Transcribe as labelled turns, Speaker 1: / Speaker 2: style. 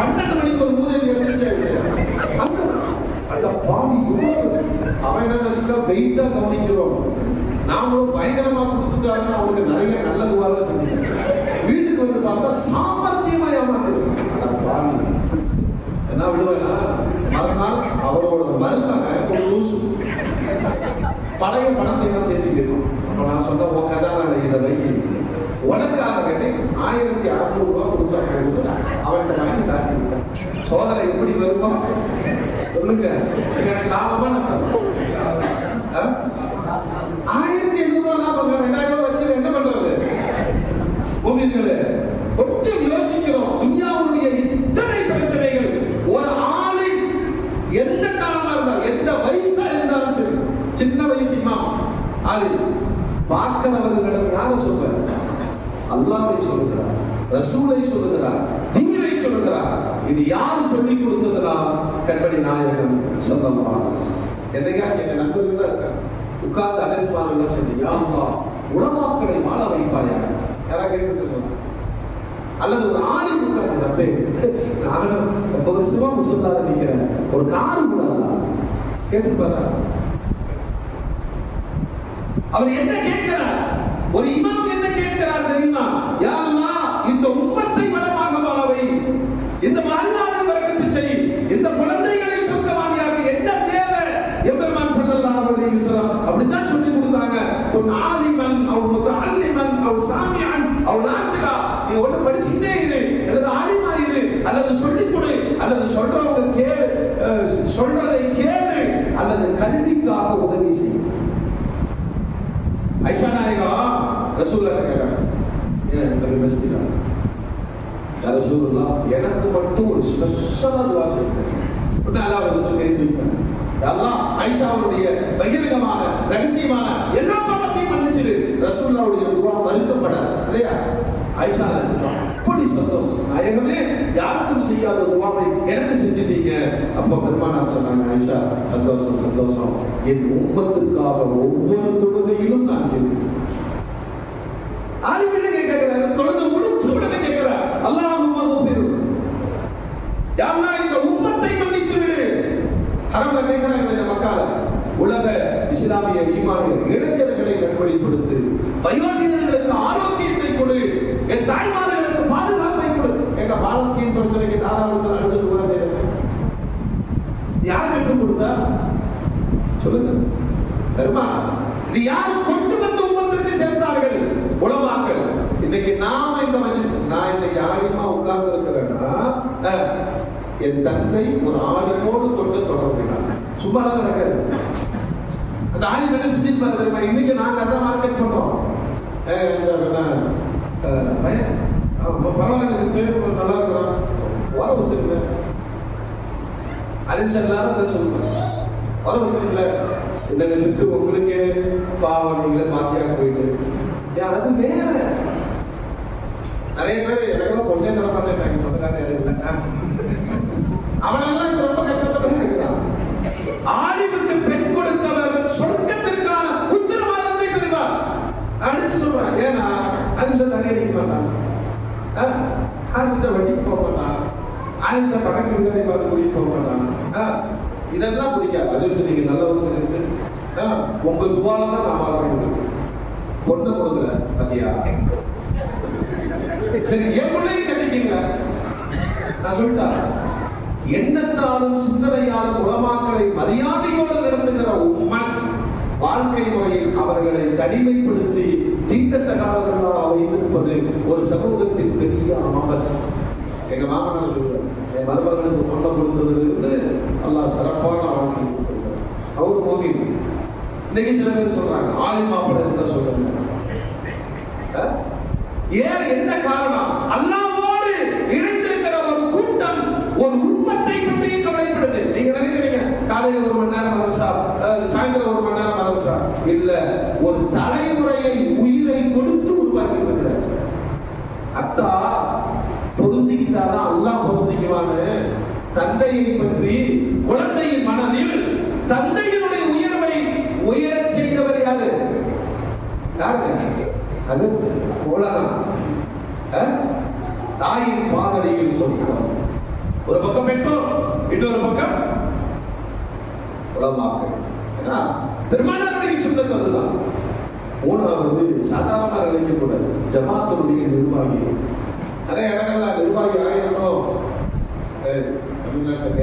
Speaker 1: பன்னெண்டு மணிக்கு ஒரு மூதேவி எழுந்துச்சு அந்த அந்த பாவி எவ்வளவு அவன் என்ன வெயிட்டா கவனிக்கிறோம். நாமளும் பயங்கரமா கொடுத்துட்டாருன்னா அவனுக்கு நிறைய நல்லது வர செஞ்சு வீட்டுக்கு வந்து பார்த்தா சாமர்த்தியமா ஏமாத்திருக்கோம் பாவி. என்ன விடுவேன்னா மறுநாள் அவரோட மருந்தாங்க ஒரு லூசு. பழைய பணத்தை எல்லாம் சேர்த்துக்கணும் அப்ப நான் சொன்ன உன் கதாநாயகி இதை வை உனக்காக கேட்டு ஆயிரத்தி அறுநூறு ரூபாய் கொடுத்தா. சோதனை எப்படி வருமா? சொல்லுங்க. எனக்கு ஆயிரத்தி எண்ணூறு ரூபாய் லாபம் ரெண்டாயிரம் ரூபாய் வச்சு என்ன பண்றது? பூமிகளே கொஞ்சம் யோசிக்கிறோம். துன்யாவுடைய இத்தனை பிரச்சனைகள் ஒரு ஆளை எந்த காலமா இருந்தாலும் எந்த வயசா இருந்தாலும் சரி சின்ன வயசு அது பார்க்கிறவர்களிடம் யாரும் சொல்ற அல்லாவை சொல்லுகிறார் ரசூலை சொல்லுகிறார் தீங்களை சொல்லுகிறார். இது யாரு சொல்லி கொடுத்ததுனா கண்படி நாயகம் சொல்லமா என்னைக்காச்சும் எங்க நண்பர்கள் தான் இருக்காங்க உட்கார்ந்து அஜன்மார்கள் சொல்லி யாருமா உலமாக்களை வாழ வைப்பாயா? யாரா கேட்டு அல்லது ஒரு ஆளை உட்கார்ந்து நானும் முப்பது வருஷமா முஸ்லிம்லாம் நிக்கிறேன் ஒரு காரணம் கூடாதா கேட்டுப்பாரா அவர் என்ன கேட்கிறார்? ஒரு இமாம் என்ன கேட்கிறார் தெரியுமா? யா அல்லாஹ் இந்த உம்மத்தை வளமாக வாழவை இந்த வாழ்நாளை வரக்கத்து செய் இந்த குழந்தைகளை சொந்தமானியாக என்ன தேவை எம்பெருமான் ஸல்லல்லாஹு அலைஹி வஸல்லம் அப்படித்தான் சொல்லி تكن عالما او متعلما او سامعا او ناصرا நீ ஒண்ணு படிச்சுட்டே இரு. அல்லது ஆலிமா இரு. அல்லது சொல்லி கொடு. அல்லது சொல்றவங்க கேளு. சொல்றதை கேளு. அல்லது கல்விக்காக உதவி செய். ஐஷா நாயகா ரசூல்லா கேட்டாங்க எனக்கு மட்டும் ஒரு ஸ்பெஷல் துவா செய்யுங்க உடனே அல்லாஹ் ரசூல் எழுதிட்டாங்க அல்லாஹ் ஐஷாவுடைய பகிரங்கமான ரகசியமான எல்லா ரசூல்லாவுடைய துவா மறுக்கப்பட இல்லையா? ஐஷா அப்படி சந்தோஷம். நாயகமே யாருக்கும் செய்யாத துவாவை எனக்கு செஞ்சுட்டீங்க. அப்ப பெருமானார் சொன்னாங்க ஐஷா சந்தோஷம் சந்தோஷம். என் உம்மத்துக்காக ஒவ்வொரு தொழுகையிலும் நான் கேட்கிறேன் ஆளுநர் கேட்கிறார் தொழுது முடிச்ச உடனே கேட்கிறார் அல்லாஹ் யாருன்னா இந்த உம்மத்தை மன்னித்து ஹரம்ல கேட்கிறாங்க உலக இஸ்லாமிய ஈமானிய இளைஞர்களை நல்வழிப்படுத்து. வயோதிகர்களுக்கு ஆரோக்கியத்தை கொடு. என் தாய்மார்களுக்கு பாதுகாப்பை கொடு. எங்க பாலஸ்தீன் பிரச்சனைக்கு தாராளத்தில் அழுது கூட செய்யணும் யார் கற்றுக் கொடுத்தா? சொல்லுங்க. தருமா இது யார் கொண்டு வந்து உம்மத்திற்கு சேர்ந்தார்கள் உலமாக்கள் இன்னைக்கு நாம இந்த மஜிஸ் நான் இந்த யாரையுமா உட்கார்ந்து இருக்கிறேன்னா என் தந்தை ஒரு ஆளுமோடு தொட்டு தொடர்புகிறார். சும்மா தான் நடக்காது அந்த ஆயுள் என்ன செஞ்சிருப்பாரு தெரியுமா இன்னைக்கு நான் அதான் பையன், பரவாயில்ல கேள்வி நல்லா இருக்கிறான் வர வச்சிருக்கேன் அறிஞர் அதை சொல்லுவேன் ஓர வச்சிருக்கல. இந்த வித்து உங்களுக்கு பாவம் நீங்களே மாத்தியாக போயிட்டு. ஏன் அது வேற நிறைய பேர் எனக்கெல்லாம் கொஞ்சம் தர சொந்தக்காரன் அவனெல்லாம் ரொம்ப கஷ்டப்பட்டு அடிக்க மாட்டான் அஞ்சு வட்டிக்கு போக மாட்டான் அஞ்சு பக்கத்து விருதை பார்த்து கூட்டிட்டு போக மாட்டான் ஆ, இதெல்லாம் பிடிக்காது. அஜித் நீங்க நல்லவங்க இருக்கு. உங்க துவால தான் நான் வாழ வேண்டும் பொண்ணை கொடுக்கல பத்தியா? சரி என் பிள்ளையும் கட்டிட்டீங்களா? நான் சொல்லிட்டா எண்ணத்தாலும் சிந்தனையாலும் உலமாக்களை மரியாதையோடு நடத்துகிற உம்மன் வாழ்க்கை முறையில் அவர்களை தனிமைப்படுத்தி பெரிய ஆபத்து எங்க மாமனார் சொல்றார் என் மருமகனுக்கு பொண்ணை கொடுத்தது வந்து நல்லா சிறப்பான வாழ்க்கை கொடுத்திருக்கிறார். அவர் மோதி இன்னைக்கு சில பேர் சொல்றாங்க ஆலிம் மாப்பிள்ளை இருந்தா சொல்றாங்க. ஏன் என்ன காரணம்? அல்லாவோடு இணைந்திருக்கிற ஒரு கூட்டம் ஒரு உண்மத்தை பற்றி கவலைப்படுது. நீங்க நினைக்கிறீங்க காலையில் ஒரு மணி நேரம் மதரசா சாயந்தரம் ஒரு மணி நேரம் மதரசா இல்ல ஒரு தலைமுறையை உயிரை கொடுத்து உருவாக்கி இருக்கிறார். அத்தா பொருந்திக்கிட்டாதான் அல்லாஹ் பொருந்திக்குவான்னு தந்தையை பற்றி குழந்தையின் மனதில் தந்தையினுடைய உயர்வை உயரச் செய்தவர் யாரு? யாருங்க அது போலதான் தாயின் பாதனையில் சொல்கிறார். ஒரு பக்கம் பெற்றோர் இன்னொரு பக்கம் உலமாக்கள். ஏன்னா பெருமானாருடைய சுண்ணத் அதுதான். மூணாவது சாதாரண நினைக்கக்கூடாது ஜமாத்துடைய நிர்வாகி நிறைய இடங்கள்ல நிர்வாகி ஆயிரணும் தமிழ்நாட்டில்